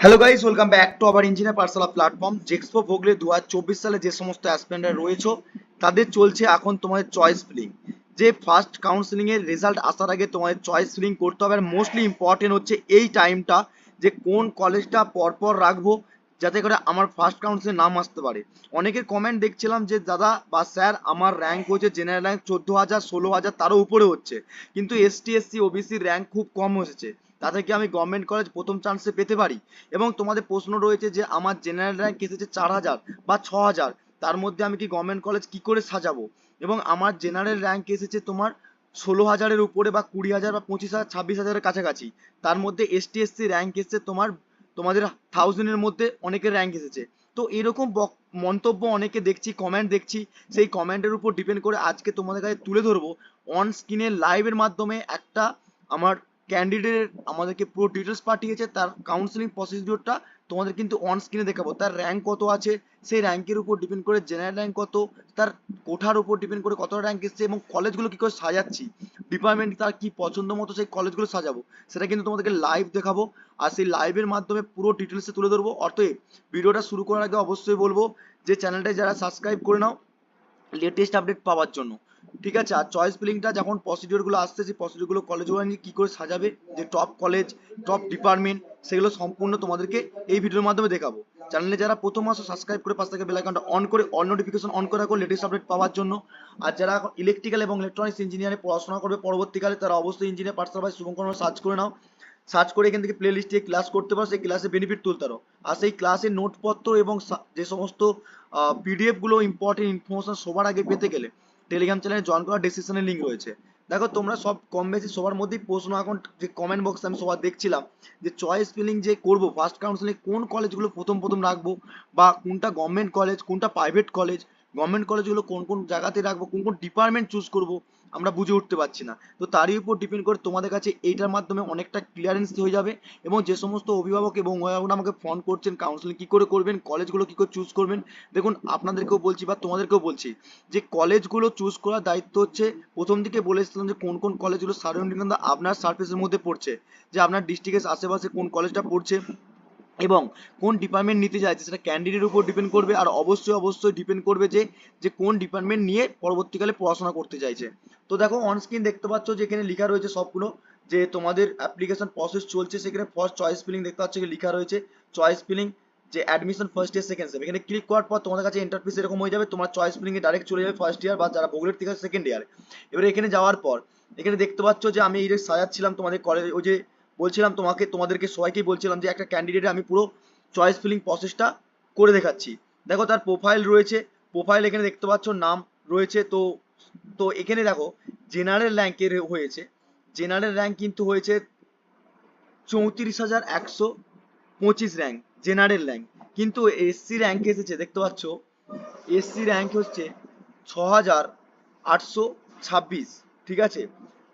Hello guys welcome back to আবার engineer personal platform জেক্সপো ভোগলে দু হাজার চব্বিশ সালে যে সমস্ত অ্যাসপেন্ডার রয়েছে, তাদের চলছে এখন তোমাদের চয়েস ফিলিং যে ফার্স্ট কাউন্সিলিং এর রেজাল্ট আসার আগে তোমাদের চয়েস ফিলিং করতে হবে, আর মোস্টলি ইম্পর্টেন্ট হচ্ছে এই টাইমটা যে কোন কলেজটা পরপর রাখব, যাতে করে আমার ফার্স্ট কাউন্সিলে নাম আসতে পারে। অনেকের কমেন্ট দেখছিলাম যে, দাদা বা স্যার আমার র্যাঙ্ক হচ্ছে জেনারেল র্যাঙ্ক চোদ্দ হাজার, ষোলো হাজার, তারও উপরে হচ্ছে। কিন্তু এসটি এসসি ওবিসির র্যাঙ্ক খুব কম এসেছে। তাতে কি আমি গভর্নমেন্ট কলেজ প্রথম চান্সে পেতে পারি। এবং তোমাদের প্রশ্ন রয়েছে যে, আমার জেনারেল র্যাঙ্ক এসেছে চার হাজার বা ছ হাজার। তার মধ্যে আমি কি গভর্নমেন্ট কলেজ কি করে সাজাবো? এবং আমার জেনারেল র্যাঙ্ক এসেছে তোমার ষোলো হাজারের উপরে বা কুড়ি হাজার বা পঁচিশ হাজার, ছাব্বিশ হাজারের কাছাকাছি। তার মধ্যে এসটি এসসি র্যাঙ্ক এসেছে তোমার, তোমাদের থাউজেন্ডের মধ্যে অনেকের র্যাঙ্ক এসেছে। তো এরকম মন্তব্য অনেকে দেখছি কমেন্ট দেখছি। সেই কমেন্টের উপর ডিপেন্ড করে আজকে তোমাদের কাছে তুলে ধরবো। অন স্ক্রিনে লাইভের মাধ্যমে একটা আমার ক্যান্ডিডেট আমাদেরকে পুরো ডিটেলস পাঠিয়েছে, তার কাউন্সিলিং প্রসিডিওরটা তোমাদের কিন্তু অন স্ক্রিনে দেখাবো। তার র্যাঙ্ক কত আছে, সেই র্যাঙ্কের উপর ডিপেন্ড করে জেনারেল র্যাঙ্ক কত, তার কোঠার উপর ডিপেন্ড করে কতটা র্যাঙ্ক এসছে এবং কলেজগুলো কি করে সাজাচ্ছি ডিপার্টমেন্ট তার কি পছন্দ মতো সেই কলেজগুলো সাজাবো, সেটা কিন্তু তোমাদেরকে লাইভ দেখাবো। আর সেই লাইভের মাধ্যমে পুরো ডিটেলসে তুলে ধরবো। অতএব ভিডিওটা শুরু করার আগে অবশ্যই বলব যে চ্যানেলটায় যারা সাবস্ক্রাইব করে নাও লেটেস্ট আপডেট পাওয়ার জন্য। ঠিক আছে, আর চয়েস ফিলিংটা যখন প্রসিডিওরগুলো আসছে, সেই প্রসিডিওরগুলো কলেজগুলো নিয়ে কি করে সাজাবে? যে টপ কলেজ টপ ডিপার্টমেন্ট সেগুলো সম্পূর্ণ তোমাদেরকে এই ভিডিওর মাধ্যমে দেখাবো। চ্যানেলে যারা প্রথম আসো সাবস্ক্রাইব করে পাশ থেকে বেল অন করে অল নোটিফিকেশন অন করে রাখো লেটেস্ট আপডেট পাওয়ার জন্য। আর যারা এখন ইলেকট্রিক্যাল এবং ইলেকট্রনিক্স ইঞ্জিনিয়ারে পড়াশোনা করবে পরবর্তীকালে, তারা অবশ্যই ইঞ্জিনিয়ার পার্সোনাল ভাই শুভঙ্কর সার্চ করে নাও। সার্চ করে এখান থেকে প্লে লিস্টে ক্লাস করতে পারো, সেই ক্লাসে বেনিফিট তুলতে পারো। আর সেই ক্লাসের নোটপত্র এবং যে সমস্ত পিডিএফগুলো ইম্পর্টেন্ট ইনফরমেশন সবার আগে পেতে গেলে টেলিগ্রাম চ্যানেলে জয়েন করার ডিসক্রিপশনে লিঙ্ক রয়েছে। দেখো, তোমরা সব কম বেশি সবার মধ্যেই প্রশ্ন এখন যে কমেন্ট বক্সে আমি সবার দেখছিলাম, যে চয়েস ফিলিং যে করব ফার্স্ট কাউন্সিলিং কোন কলেজগুলো প্রথম প্রথম রাখব, বা কোনটা গভর্নমেন্ট কলেজ কোনটা প্রাইভেট কলেজ গভর্নমেন্ট কলেজগুলো কোন কোন জায়গাতে রাখব, কোন কোন ডিপার্টমেন্ট চুজ করব, আমরা বুঝে উঠতে পারছি না। তো তারই উপর ডিপেন্ড করে তোমাদের কাছে এইটার মাধ্যমে অনেকটা ক্লিয়ারেন্স হয়ে যাবে এবং যে সমস্ত অভিভাবক এবং অভিভাবকরা আমাকে ফোন করছেন কাউন্সিলিং কি করে করবেন কলেজগুলো কি করে চুজ করবেন, দেখুন আপনাদেরকেও বলছি বা তোমাদেরকেও বলছি যে কলেজগুলো চুজ করার দায়িত্ব হচ্ছে, প্রথম দিকে বলেছিলাম যে কোন কোন কলেজগুলো সারাউন্ডিং আপনার সার্ফেসের মধ্যে পড়ছে, যে আপনার ডিস্ট্রিক্টের আশেপাশে কোন কলেজটা পড়ছে এবং কোন ডিপার্টমেন্ট নিতে চাইছে সেটা ক্যান্ডিডেটের উপর ডিপেন্ড করবে আর অবশ্যই অবশ্যই ডিপেন্ড করবে যে যে কোন ডিপার্টমেন্ট নিয়ে পরবর্তীকালে পড়াশোনা করতে চাইছে। তো দেখো অন স্ক্রিন দেখতে পাচ্ছ যে এখানে লেখা রয়েছে সবগুলো, যে তোমাদের অ্যাপ্লিকেশন প্রসেস চলছে, সেখানে ফার্স্ট চয়েস ফিলিং দেখতে পাচ্ছ লেখা রয়েছে চয়েস ফিলিং যে admission first year second sem এখানে ক্লিক করার পর তোমাদের কাছে ইন্টারফেস এরকম হয়ে যাবে, তোমার চয়েস ফিলিং এ ডাইরেক্ট চলে যাবে ফার্স্ট ইয়ার বা যারা বগুড়ের থেকে সেকেন্ড ইয়ার এবারে এখানে যাওয়ার পর, এখানে দেখতে পাচ্ছ যে আমি এই যে সাজাচ্ছিলাম তোমাদের কলেজ ওই যে বলছিলাম তোমাকে, তোমাদেরকে সবাইকেই বলছিলাম যে একটা ক্যান্ডিডেট আমি পুরো চয়েস ফিলিং প্রসেসটা করে দেখাচ্ছি। দেখো তার প্রোফাইল রয়েছে প্রোফাইল এখানে দেখতে পাচ্ছ, নাম রয়েছে, তো তো এখানে দেখো জেনারেল র্যাঙ্কের হয়েছে। জেনারেল র্যাঙ্ক কিন্তু হয়েছে চৌত্রিশ হাজার একশো পঁচিশ র্যাঙ্ক জেনারেল র্যাঙ্ক কিন্তু এসসি র্যাঙ্ক এসেছে, দেখতে পাচ্ছ? এসসি র্যাঙ্ক হচ্ছে ছ হাজার আটশো ছাব্বিশ, ঠিক আছে?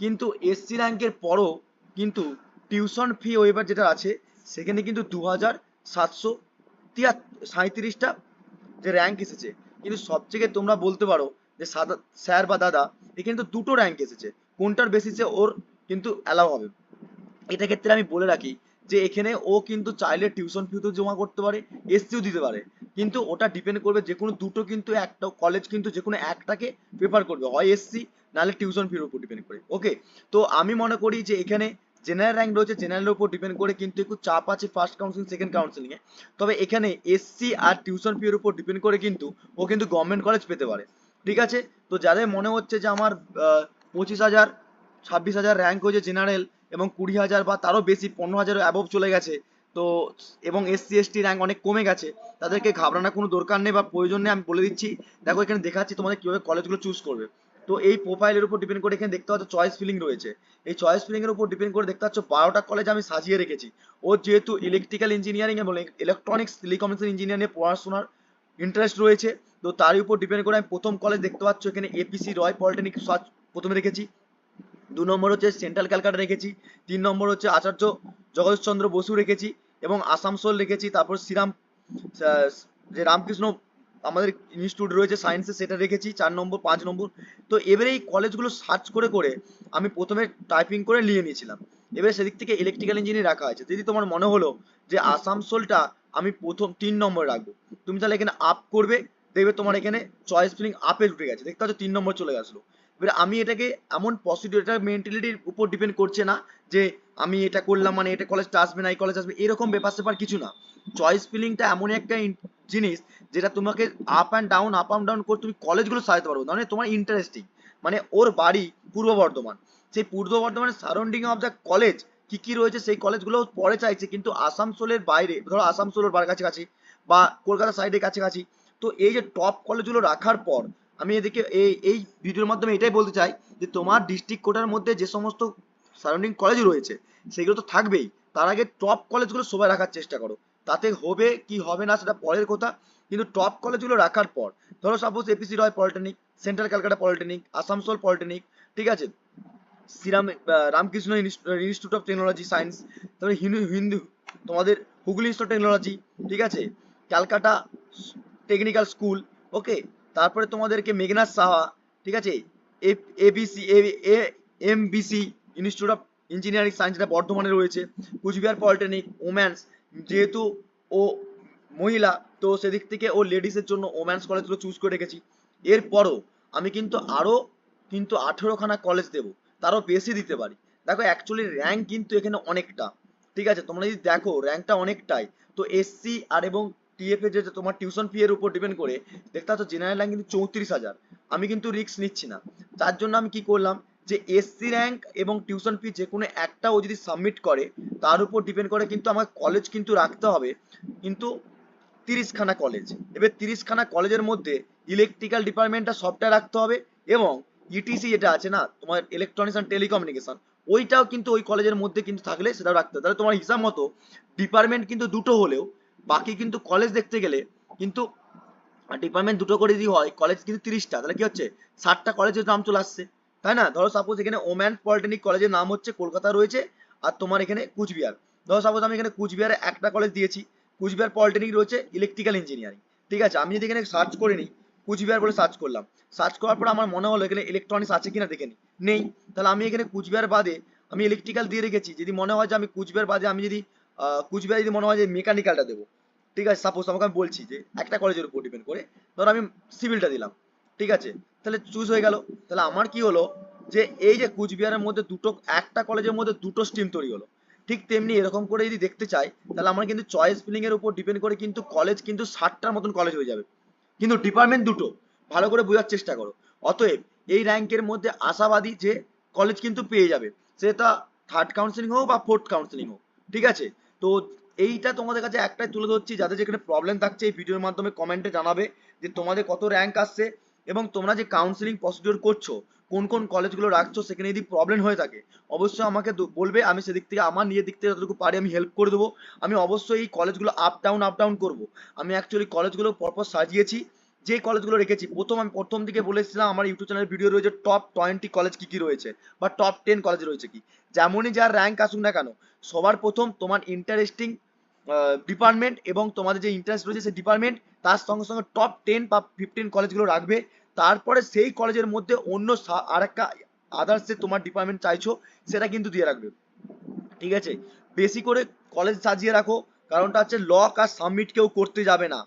কিন্তু এসসি র্যাঙ্কের পরও কিন্তু টিউশন ফি ওয়েবার যেটা আছে, সেখানে কিন্তু দু হাজার সাতশো সাঁত্রিশটা যে র্যাঙ্ক এসেছে। কিন্তু সবথেকে তোমরা বলতে পারো যে সাদা, স্যার বা দাদা, এখানে তো দুটো র্যাঙ্ক এসেছে। কোনটার বেসিসে ওর কিন্তু অ্যালাউ হবে? এটা ক্ষেত্রে আমি বলে রাখি যে এখানে ও কিন্তু চাইলে টিউশন ফিও জমা করতে পারে, এসসিও দিতে পারে। কিন্তু ওটা ডিপেন্ড করবে যে কোনো দুটো কিন্তু একটা কলেজ কিন্তু যে কোনো একটাকে প্রেফার করবে। হয় এসসি, নাহলে টিউশন ফির উপর ডিপেন্ড করে। ওকে তো আমি মনে করি যে এখানে জেনারেল র্যাঙ্ক রয়েছে জেনারেলের উপর ডিপেন্ড করে কিন্তু একটু চাপ আছে ফার্স্ট কাউন্সিলিং সেকেন্ড কাউন্সিলিং এ। তবে এখানে এসসি আর টিউশন ফি এর উপর ডিপেন্ড করে কিন্তু ও কিন্তু গভর্নমেন্ট কলেজ পেতে পারে। ঠিক আছে? তো যাদের মনে হচ্ছে যে আমার পঁচিশ হাজার, ছাব্বিশ হাজার র্যাঙ্ক হয়েছে জেনারেল এবং কুড়ি হাজার বা তারও বেশি পনেরো হাজার অ্যাবভ চলে গেছে, তো এবং এসসি এসটি র্যাঙ্ক অনেক কমে গেছে, তাদেরকে ঘাবড়ানোর কোনো দরকার নেই বা প্রয়োজন নেই, আমি বলে দিচ্ছি। দেখো এখানে দেখাচ্ছি তোমাদের কীভাবে কলেজগুলো চুজ করবে। তো এই প্রোফাইলের উপর ডিপেন্ড করে এখানে দেখতে পাচ্ছ চয়েস ফিলিং রয়েছে। এই চয়েস ফিলিং এর উপর ডিপেন্ড করে দেখতে পাচ্ছ বারোটা কলেজ আমি সাজিয়ে রেখেছি। ও যেহেতু ইলেকট্রিক্যাল ইঞ্জিনিয়ারিং এবং ইলেকট্রনিক্স টেলিকমিউনিকেশন ইঞ্জিনিয়ারিং নিয়ে পড়াশোনার ইন্টারেস্ট রয়েছে, তো তার উপর ডিপেন্ড করে আমি প্রথম কলেজ দেখতে পাচ্ছ এখানে এপিসি রয় পলিটেকনিক প্রথমে রেখেছি। দু নম্বর হচ্ছে সেন্ট্রাল ক্যালকাটা রেখেছি। তিন নম্বর হচ্ছে আচার্য জগদীশচন্দ্র বসু রেখেছি এবং আসানসোল রেখেছি, তারপর শ্রীরাম যে রামকৃষ্ণ আমাদের ইনস্টিটিউট রয়েছে সায়েন্সে সেটা রেখেছি, চার নম্বর, পাঁচ নম্বর। তো এবারে এই কলেজগুলো সার্চ করে করে আমি প্রথমে টাইপিং করে নিয়ে নিয়েছিলাম। এবারে সেদিক থেকে ইলেকট্রিক্যাল ইঞ্জিনিয়ার রাখা আছে যদি তোমার মনে হলো যে আসানসোলটা আমি প্রথম তিন নম্বর রাখব, তুমি তাহলে এখানে আপ করবে, দেখবে তোমার এখানে চয়েস ফিলিং আপে ঢুকে গেছে। দেখতে পাচ্ছ তিন নম্বর চলে গেছিল এবার আমি এটাকে এমন পসিটিভ এটা মেন্টালিটির উপর ডিপেন্ড করছে না যে আমি এটা করলাম মানে এটা কলেজটা আসবে না, এই কলেজ আসবে, এরকম ব্যাপার স্যাপার কিছু না। চয়েস ফিলিংটা এমন একটা জিনিস যেটা তোমাকে up and down up and down করে তুমি কলেজগুলো সাজাতে পারব মানে তোমার ইন্টারেস্টিং মানে ওর বাড়ি পূর্ব বর্ধমান। সেই পূর্ব বর্ধমানের সারাউন্ডিং অফ দ্য কলেজ কি কি রয়েছে সেই কলেজগুলো পরে চাইছে, কিন্তু আসানসোলের বাইরে, ধরো আসানসোলের বাড়ির কাছাকাছি বা কলকাতা সাইডের কাছাকাছি, তো এই যে টপ কলেজগুলো রাখার পর, আমি এদিকে এই এই ভিডিওর মাধ্যমে এটাই বলতে চাই যে তোমার ডিস্ট্রিক্ট কোটার মধ্যে যে সমস্ত সারাউন্ডিং কলেজ রয়েছে, সেগুলো তো থাকবেই। তার আগে টপ কলেজগুলো সবাই রাখার চেষ্টা করো। তাতে হবে কি হবে না সেটা পরের কথা, কিন্তু টপ কলেজগুলো রাখার পর, ধরো suppose APC Roy polytechnic central Calcutta polytechnic Asansol polytechnic ঠিক আছে? Sriram Ramakrishna institute of technology science তারপরে হিন্দু হিন্দু, তোমাদের হুগলি ইনস্টিটিউট টেকনোলজি ঠিক আছে? ক্যালকাটা টেকনিক্যাল স্কুল ওকে তারপরে তোমাদেরকে মেঘনাথ সাহা, ঠিক আছে? A ABC M MBC institute of engineering science যেটা বর্ধমানে রয়েছে, কুচবিহার পলিটেকনিক ওম্যান্স যেহেতু ও মহিলা, তো সেদিক থেকে ও লেডিসের জন্য ওম্যান্স কলেজগুলো চুজ করে রেখেছি। এরপরও আমি কিন্তু আরও কিন্তু আঠেরোখানা কলেজ দেবো, তারও বেশি দিতে পারি। দেখো অ্যাকচুয়ালি র্যাঙ্ক কিন্তু এখানে অনেকটা, ঠিক আছে? তোমরা যদি দেখো র্যাঙ্কটা অনেকটাই, তো এসসি আর এবং টিএফ এর যে তোমার টিউশন ফি এর উপর ডিপেন্ড করে, দেখতে পাচ্ছ জেনারেল র্যাঙ্ক কিন্তু চৌত্রিশ হাজার। আমি কিন্তু রিস্ক নিচ্ছি না। তার জন্য আমি কি করলাম যে এসসি র্যাঙ্ক এবং টিউশন ফি যে কোনো একটা ও যদি সাবমিট করে, তার উপর ডিপেন্ড করে কিন্তু আমার কলেজ কিন্তু রাখতে হবে। কিন্তু তিরিশখানা কলেজ এবার তিরিশখানা কলেজের মধ্যে ইলেকট্রিক্যাল ডিপার্টমেন্টটা সবটা রাখতে হবে এবং ইটিসি যেটা আছে না, তোমার ইলেকট্রনিক্স অ্যান্ড টেলিকমিউনিকেশন ওইটাও কিন্তু ওই কলেজের মধ্যে কিন্তু থাকলে সেটাও রাখতে হবে। তাহলে তোমার হিসাব মতো ডিপার্টমেন্ট কিন্তু দুটো হলেও, বাকি কিন্তু কলেজ দেখতে গেলে কিন্তু ডিপার্টমেন্ট দুটো করে যদি হয় কলেজ কিন্তু তিরিশটা, তাহলে কি হচ্ছে? ষাটটা কলেজের নাম চলে আসছে। তাই না? ধরো সাপোজ এখানে ওম্যান পলিটেকনিক কলেজের নাম হচ্ছে কলকাতা রয়েছে আর তোমার এখানে কুচবিহার। ধরো সাপোজ আমি এখানে কুচবিহারে একটা কলেজ দিয়েছি, কুচবিহার পলিটেকনিক রয়েছে ইলেকট্রিক্যাল ইঞ্জিনিয়ারিং ঠিক আছে, আমি যদি এখানে সার্চ করে নিই, কুচবিহার বলে সার্চ করলাম। সার্চ করার পর আমার মনে হলো এখানে ইলেকট্রনিক্স আছে কিনা দেখে নিই। নেই। তাহলে আমি এখানে কুচবিহার বাদে আমি ইলেকট্রিক্যাল দিয়ে রেখেছি। যদি মনে হয় যে আমি কুচবিহার বাদে আমি যদি কুচবিহার যদি মনে হয় যে মেকানিক্যালটা দেবো। ঠিক আছে সাপোজ আমাকে আমি বলছি যে একটা কলেজের উপর ডিপেন্ড করে, ধরো আমি সিভিলটা দিলাম। ঠিক আছে? তাহলে চুজ হয়ে গেল। তাহলে আমার কি হলো? যে এই যে কুচবিহারের মধ্যে দুটো, একটা কলেজের মধ্যে দুটো স্ট্রিম তৈরি হলো। ঠিক তেমনি এরকম করে যদি দেখতে চাই, তাহলে আমার কিন্তু চয়েস ফিলিং এর উপর ডিপেন্ড করে কিন্তু কলেজ কিন্তু ষাটটার মতন কলেজ হয়ে যাবে। কিন্তু ডিপার্টমেন্ট দুটো। ভালো করে বোঝার চেষ্টা করো। অতএব এই র্যাঙ্কের মধ্যে আশাবাদী যে কলেজ কিন্তু পেয়ে যাবে। সেটা থার্ড কাউন্সিলিং হোক বা ফোর্থ কাউন্সিলিং হোক। ঠিক আছে? তো এইটা তোমাদের কাছে একটাই তুলে ধরছি। যাদের যেখানে প্রবলেম থাকছে, এই ভিডিওর মাধ্যমে কমেন্টে জানাবে যে তোমাদের কত র্যাঙ্ক আসছে। এবং তোমরা যে কাউন্সিলিং প্রসিডিওর করছ, কোন কোন কলেজগুলো রাখছো, সেখানে যদি প্রবলেম হয়ে থাকে, অবশ্যই আমাকে বলবে, আমি সেদিক থেকে, আমার নিজের দিক থেকে যতটুকু পারি আমি হেল্প করে দেবো। আমি অবশ্যই এই কলেজগুলো আপ ডাউন আপ ডাউন করব। আমি অ্যাকচুয়ালি কলেজগুলো পরপর সাজিয়েছি, যে কলেজগুলো রেখেছি, প্রথম আমি প্রথম দিকে বলেছিলাম আমার ইউটিউব চ্যানেলের ভিডিও রয়েছে টপ টোয়েন্টি কলেজ কি কি রয়েছে, বা টপ টেন কলেজ রয়েছে কি। যেমনই যার র্যাঙ্ক আসুক না কেন, সবার প্রথম তোমার ইন্টারেস্টিং ডিপার্টমেন্ট এবং তোমাদের যে ইন্টারেস্ট রয়েছে, সেই ডিপার্টমেন্ট তার সঙ্গে সঙ্গে টপ টেন বা ফিফটিন কলেজগুলো রাখবে। তারপরে সেই কলেজের মধ্যে অন্য আর একটা আদার্স যে তোমার ডিপার্টমেন্ট চাইছো, সেটা কিন্তু দিয়ে রাখবে। ঠিক আছে? বেশি করে কলেজ সাজিয়ে রাখো, কারণটা হচ্ছে লক আর সাবমিট কেউ করতে যাবে না।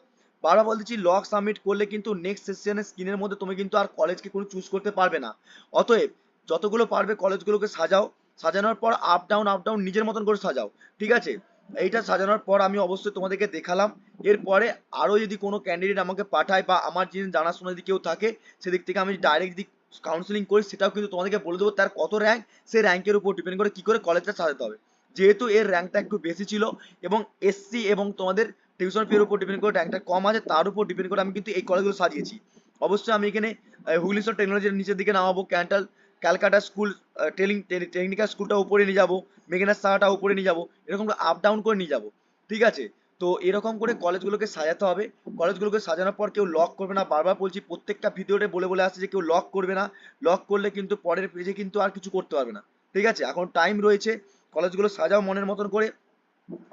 বারবার বলতেছি লক সাবমিট করলে কিন্তু নেক্সট সেশনের স্ক্রিনের মধ্যে তুমি কিন্তু আর কলেজকে কোনো চুজ করতে পারবে না। অতএব, যতগুলো পারবে কলেজগুলোকে সাজাও। সাজানোর পর আপ ডাউন আপ ডাউন নিজের মতন করে সাজাও। ঠিক আছে? এইটা সাজানোর পর আমি অবশ্যই তোমাদেরকে দেখালাম। এরপরে আরও যদি কোনো ক্যান্ডিডেট আমাকে পাঠায় বা আমার যিনি জানাশোনা যদি কেউ থাকে সেদিক থেকে আমি ডাইরেক্ট যদি কাউন্সিলিং করি সেটাও কিন্তু তোমাদেরকে বলে দেবো তার কত র্যাঙ্ক সেই র্যাঙ্কের উপর ডিপেন্ড করে কি করে কলেজটা সাজাতে হবে। যেহেতু এর র্যাঙ্কটা একটু বেশি ছিল এবং এসসি এবং তোমাদের টিউশন ফির উপর ডিপেন্ড করে র্যাঙ্কটা কম আছে তার উপর ডিপেন্ড করে আমি কিন্তু এই কলেজগুলো সাজিয়েছি। অবশ্যই আমি এখানে আহ, হুগলি টেকনোলজির নিচের দিকে নামাবো ক্যান্টাল ক্যালকাটা স্কুল টেলিং টেকনিক্যাল স্কুলটা উপরে নিয়ে যাব মেঘনাথ সাহাটা উপরে নিয়ে যাব, এরকম আপ ডাউন করে নিয়ে যাব, ঠিক আছে? তো এরকম করে কলেজগুলোকে সাজাতে হবে। কলেজগুলোকে সাজানোর পর কেউ লক করবে না। বারবার বলছি, প্রত্যেকটা ভিডিওতে বলে বলে আসছে যে কেউ লক করবে না। লক করলে কিন্তু পরের পেজে কিন্তু আর কিছু করতে পারবে না, ঠিক আছে? এখন টাইম রয়েছে, কলেজগুলো সাজাও মনের মতন করে।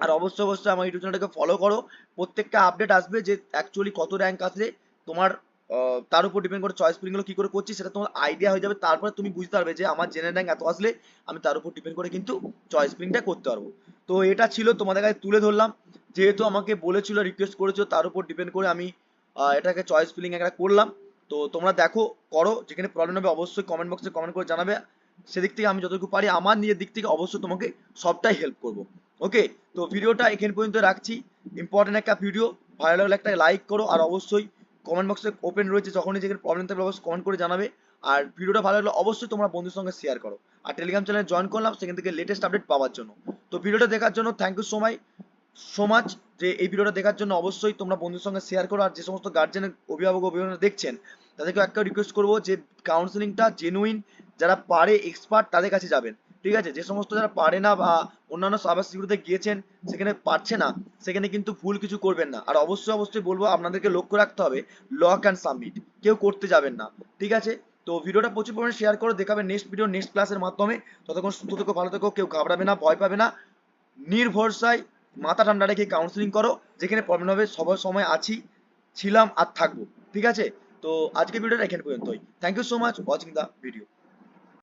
আর অবশ্যই অবশ্যই আমার ইউটিউব চ্যানেলটাকে ফলো করো। প্রত্যেকটা আপডেট আসবে যে অ্যাকচুয়ালি কত র্যাঙ্ক আসলে তোমার তার উপর ডিপেন্ড করে চয়েস ফিলিংগুলো কি করে করছি সেটা তোমার আইডিয়া হয়ে যাবে। তারপরে তুমি বুঝতে পারবে যে আমার জেনে র্যাঙ্ক এত আসলে আমি তার উপর ডিপেন্ড করে কিন্তু চয়েস ফিলিংটা করতে পারব। তো এটা ছিল তোমাদের কাছে তুলে ধরলাম। যেহেতু আমাকে বলেছিল রিকোয়েস্ট করেছ তার উপর ডিপেন্ড করে আমি এটাকে চয়েস ফিলিং একটা করলাম। তো তোমরা দেখো, করো। যেখানে প্রবলেম হবে অবশ্যই কমেন্ট বক্সে কমেন্ট করে জানাবে। সেদিক থেকে আমি যতটুকু পারি, আমার নিজের দিক থেকে অবশ্যই তোমাকে সবটাই হেল্প করব। ওকে তো ভিডিওটা এখান পর্যন্ত রাখছি। ইম্পর্টেন্ট একটা ভিডিও ভালো লাগলে একটা লাইক করো। আর অবশ্যই কমেন্ট বক্সে ওপেন রয়েছে যখনই যেখানে প্রবলেম থাকবে অবশ্যই কমেন্ট করে জানাবে। আর ভিডিওটা ভালো লাগলে অবশ্যই তোমরা বন্ধুর সঙ্গে শেয়ার করো। আর টেলিগ্রাম চ্যানেলে জয়েন করলাম, সেখান থেকে লেটেস্ট আপডেট পাওয়ার জন্য। তো ভিডিওটা দেখার জন্য thank you so much so much যে এই ভিডিওটা দেখার জন্য অবশ্যই তোমরা বন্ধুর সঙ্গে শেয়ার করো। আর যে সমস্ত গার্জেন অভিভাবক অভিভাবক দেখছেন তাদেরকে একটা রিকোয়েস্ট করব যে কাউন্সিলিংটা জেনুইন যারা পারে এক্সপার্ট তাদের কাছে যাবেন। ঠিক আছে? যে সমস্ত যারা পারে না বা অন্যান্য সিকিউরিটিতে গিয়েছেন, সেখানে পারছে না, সেখানে কিন্তু ভুল কিছু করবেন না। আর অবশ্যই অবশ্যই বলব, আপনাদেরকে লক্ষ্য রাখতে হবে লক অ্যান্ড সাবমিট কেউ করতে যাবেন না, ঠিক আছে? তো ভিডিওটা প্রচুর পরিমাণে শেয়ার করো দেখাবে নেক্সট ভিডিও নেক্সট ক্লাসের মাধ্যমে। ততক্ষণ সুস্থ থেকো, ভালো থেকো, কেউ ঘাবড়াবে না, ভয় পাবে না। নির্ভরসায় মাথা ঠান্ডা রেখে কাউন্সিলিং করো, যেখানে প্রবলেম হবে, সবার সময় আছি, ছিলাম আর থাকব, ঠিক আছে? তো আজকে ভিডিওটা এখানে পর্যন্তই। Thank you so much watching the video